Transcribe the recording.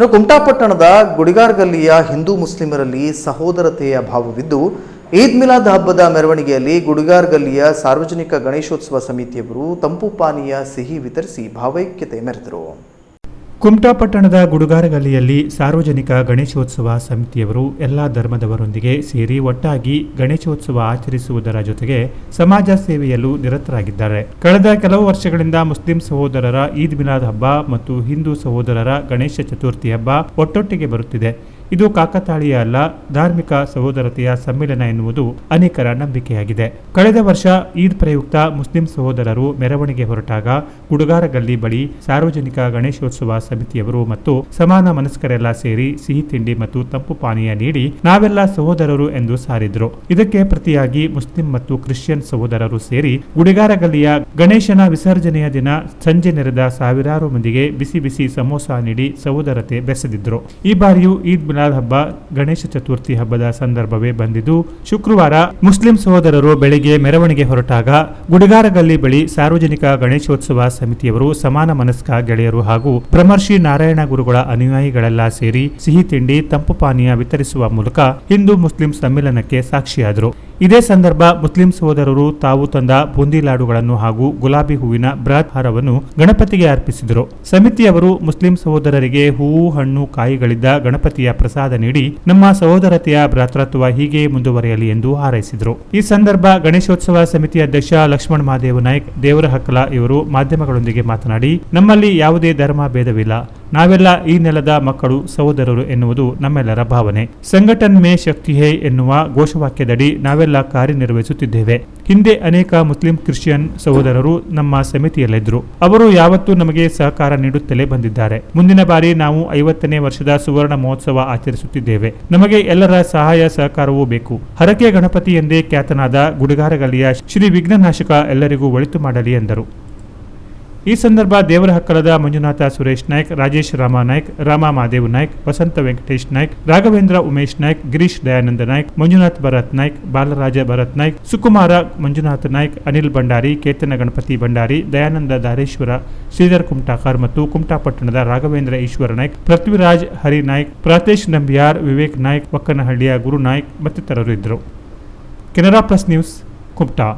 ಇನ್ನು ಕುಮಟಾಪಟ್ಟಣದ ಗುಡಿಗಾರ್ ಗಲ್ಲಿಯ ಹಿಂದೂ ಮುಸ್ಲಿಮರಲ್ಲಿ ಸಹೋದರತೆಯ ಭಾವವಿದ್ದು, ಈದ್ ಮಿಲಾದ್ ಹಬ್ಬದ ಮೆರವಣಿಗೆಯಲ್ಲಿ ಗುಡಿಗಾರ್ ಗಲ್ಲಿಯ ಸಾರ್ವಜನಿಕ ಗಣೇಶೋತ್ಸವ ಸಮಿತಿಯವರು ತಂಪು ಪಾನೀಯ ಸಿಹಿ ವಿತರಿಸಿ ಭಾವೈಕ್ಯತೆ ಮೆರೆದರು. ಕುಮಟಾ ಪಟ್ಟಣದ ಗುಡುಗಾರಗಲ್ಲಿಯಲ್ಲಿ ಸಾರ್ವಜನಿಕ ಗಣೇಶೋತ್ಸವ ಸಮಿತಿಯವರು ಎಲ್ಲ ಧರ್ಮದವರೊಂದಿಗೆ ಸೇರಿ ಒಟ್ಟಾಗಿ ಗಣೇಶೋತ್ಸವ ಆಚರಿಸುವುದರ ಜೊತೆಗೆ ಸಮಾಜ ಸೇವೆಯಲ್ಲೂ ನಿರತರಾಗಿದ್ದಾರೆ. ಕಳೆದ ಕೆಲವು ವರ್ಷಗಳಿಂದ ಮುಸ್ಲಿಂ ಸಹೋದರರ ಈದ್ ಮಿಲಾದ್ ಹಬ್ಬ ಮತ್ತು ಹಿಂದೂ ಸಹೋದರರ ಗಣೇಶ ಚತುರ್ಥಿ ಹಬ್ಬ ಒಟ್ಟೊಟ್ಟಿಗೆ ಬರುತ್ತಿದೆ. ಇದು ಕಾಕತಾಳೀಯ ಅಲ್ಲ, ಧಾರ್ಮಿಕ ಸಹೋದರತೆಯ ಸಮ್ಮೇಳನ ಎನ್ನುವುದು ಅನೇಕರ ನಂಬಿಕೆಯಾಗಿದೆ. ಕಳೆದ ವರ್ಷ ಈದ್ ಪ್ರಯುಕ್ತ ಮುಸ್ಲಿಂ ಸಹೋದರರು ಮೆರವಣಿಗೆ ಹೊರಟಾಗ ಗುಡುಗಾರಗಲ್ಲಿ ಬಳಿ ಸಾರ್ವಜನಿಕ ಗಣೇಶೋತ್ಸವ ಸಮಿತಿಯವರು ಮತ್ತು ಸಮಾನ ಮನಸ್ಕರೆಲ್ಲ ಸೇರಿ ಸಿಹಿ ತಿಂಡಿ ಮತ್ತು ತಂಪು ಪಾನೀಯ ನೀಡಿ ನಾವೆಲ್ಲ ಸಹೋದರರು ಎಂದು ಸಾರಿದ್ರು. ಇದಕ್ಕೆ ಪ್ರತಿಯಾಗಿ ಮುಸ್ಲಿಂ ಮತ್ತು ಕ್ರಿಶ್ಚಿಯನ್ ಸಹೋದರರು ಸೇರಿ ಗುಡಿಗಾರಗಲ್ಲಿಯ ಗಣೇಶನ ವಿಸರ್ಜನೆಯ ದಿನ ಸಂಜೆ ನೆರೆದ ಸಾವಿರಾರು ಮಂದಿಗೆ ಬಿಸಿ ಬಿಸಿ ಸಮೋಸ ನೀಡಿ ಸಹೋದರತೆ ಬೆಸೆದಿದ್ರು. ಈ ಬಾರಿಯೂ ಈದ್ ಮಿಲಾದ್ ಹಬ್ಬ ಗಣೇಶ ಚತುರ್ಥಿ ಹಬ್ಬದ ಸಂದರ್ಭವೇ ಬಂದಿದ್ದು, ಶುಕ್ರವಾರ ಮುಸ್ಲಿಂ ಸಹೋದರರು ಬೆಳಿಗ್ಗೆ ಮೆರವಣಿಗೆ ಹೊರಟಾಗ ಗುಡಿಗಾರಗಲ್ಲಿ ಬಳಿ ಸಾರ್ವಜನಿಕ ಗಣೇಶೋತ್ಸವ ಸಮಿತಿಯವರು ಸಮಾನ ಮನಸ್ಕ ಗೆಳೆಯರು ಹಾಗೂ ಬ್ರಹ್ಮರ್ಷಿ ನಾರಾಯಣ ಗುರುಗಳ ಅನುಯಾಯಿಗಳೆಲ್ಲ ಸೇರಿ ಸಿಹಿ ತಿಂಡಿ, ತಂಪು ಪಾನೀಯ ವಿತರಿಸುವ ಮೂಲಕ ಹಿಂದೂ ಮುಸ್ಲಿಂ ಸಮ್ಮಿಲನಕ್ಕೆ ಸಾಕ್ಷಿಯಾದರು. ಇದೇ ಸಂದರ್ಭ ಮುಸ್ಲಿಂ ಸಹೋದರರು ತಾವು ತಂದ ಬೂಂದಿ ಲಾಡುಗಳನ್ನು ಹಾಗೂ ಗುಲಾಬಿ ಹೂವಿನ ಬೃಹತ್ ಹಾರವನ್ನು ಗಣಪತಿಗೆ ಅರ್ಪಿಸಿದರು. ಸಮಿತಿಯವರು ಮುಸ್ಲಿಂ ಸಹೋದರರಿಗೆ ಹೂವು, ಹಣ್ಣು, ಕಾಯಿಗಳಿದ್ದ ಗಣಪತಿಯ ಪ್ರಸಾದ ನೀಡಿ ನಮ್ಮ ಸಹೋದರತೆಯ ಭ್ರಾತೃತ್ವ ಹೀಗೆ ಮುಂದುವರೆಯಲಿ ಎಂದು ಹಾರೈಸಿದರು. ಈ ಸಂದರ್ಭ ಗಣೇಶೋತ್ಸವ ಸಮಿತಿ ಅಧ್ಯಕ್ಷ ಲಕ್ಷ್ಮಣ್ ಮಹಾದೇವ ನಾಯಕ್ ದೇವರ ಹಕ್ಕಲ ಇವರು ಮಾಧ್ಯಮಗಳೊಂದಿಗೆ ಮಾತನಾಡಿ, ನಮ್ಮಲ್ಲಿ ಯಾವುದೇ ಧರ್ಮ ಭೇದವಿಲ್ಲ. ನಾವೆಲ್ಲ ಈ ನೆಲದ ಮಕ್ಕಳು, ಸಹೋದರರು ಎನ್ನುವುದು ನಮ್ಮೆಲ್ಲರ ಭಾವನೆ. ಸಂಘಟನ್ ಮೇ ಶಕ್ತಿ ಹೇ ಎನ್ನುವ ಘೋಷವಾಕ್ಯದಡಿ ನಾವೆಲ್ಲ ಕಾರ್ಯನಿರ್ವಹಿಸುತ್ತಿದ್ದೇವೆ. ಹಿಂದೆ ಅನೇಕ ಮುಸ್ಲಿಂ ಕ್ರಿಶ್ಚಿಯನ್ ಸಹೋದರರು ನಮ್ಮ ಸಮಿತಿಯಲ್ಲಿದ್ದರು. ಅವರು ಯಾವತ್ತೂ ನಮಗೆ ಸಹಕಾರ ನೀಡುತ್ತಲೇ ಬಂದಿದ್ದಾರೆ. ಮುಂದಿನ ಬಾರಿ ನಾವು ಐವತ್ತನೇ ವರ್ಷದ ಸುವರ್ಣ ಮಹೋತ್ಸವ ಆಚರಿಸುತ್ತಿದ್ದೇವೆ. ನಮಗೆ ಎಲ್ಲರ ಸಹಾಯ ಸಹಕಾರವೂ ಬೇಕು. ಹರಕೆ ಗಣಪತಿ ಎಂದೇ ಖ್ಯಾತನಾದ ಗುಡಿಗಾರಗಲ್ಲಿಯ ಶ್ರೀ ವಿಘ್ನನಾಶಕ ಎಲ್ಲರಿಗೂ ಒಳಿತು ಮಾಡಲಿ ಎಂದರು. ಈ ಸಂದರ್ಭ ದೇವರ ಹಕ್ಕಲದ ಮಂಜುನಾಥ ಸುರೇಶ್ ನಾಯ್ಕ್, ರಾಜೇಶ್ ರಾಮ ನಾಯ್ಕ್, ರಾಮ ಮಾದೇವ್ ನಾಯ್ಕ್, ವಸಂತ ವೆಂಕಟೇಶ್ ನಾಯ್ಕ್, ರಾಘವೇಂದ್ರ ಉಮೇಶ್ ನಾಯ್ಕ್, ಗಿರೀಶ್ ದಯಾನಂದ ನಾಯ್ಕ್, ಮಂಜುನಾಥ್ ಭರತ್ ನಾಯ್ಕ್, ಬಾಲರಾಜ ಭರತ್ ನಾಯ್ಕ್, ಸುಕುಮಾರ ಮಂಜುನಾಥ ನಾಯ್ಕ್, ಅನಿಲ್ ಭಂಡಾರಿ, ಕೇತನ ಗಣಪತಿ ಭಂಡಾರಿ, ದಯಾನಂದ ಧಾರೇಶ್ವರ ಶ್ರೀಧರ್ ಕುಮಟಾಕರ್ ಮತ್ತು ಕುಮಟಾಪಟ್ಟಣದ ರಾಘವೇಂದ್ರ ಈಶ್ವರ ನಾಯ್ಕ್, ಪೃಥ್ವಿರಾಜ್ ಹರಿ ನಾಯ್ಕ್, ಪ್ರಾತೇಶ್ ನಂಬಿಯಾರ್, ವಿವೇಕ್ ನಾಯ್ಕ್, ಒಕ್ಕನಹಳ್ಳಿಯ ಗುರು ನಾಯ್ಕ್ ಮತ್ತಿತರರು ಇದ್ದರು. Canara plus news, Kumta.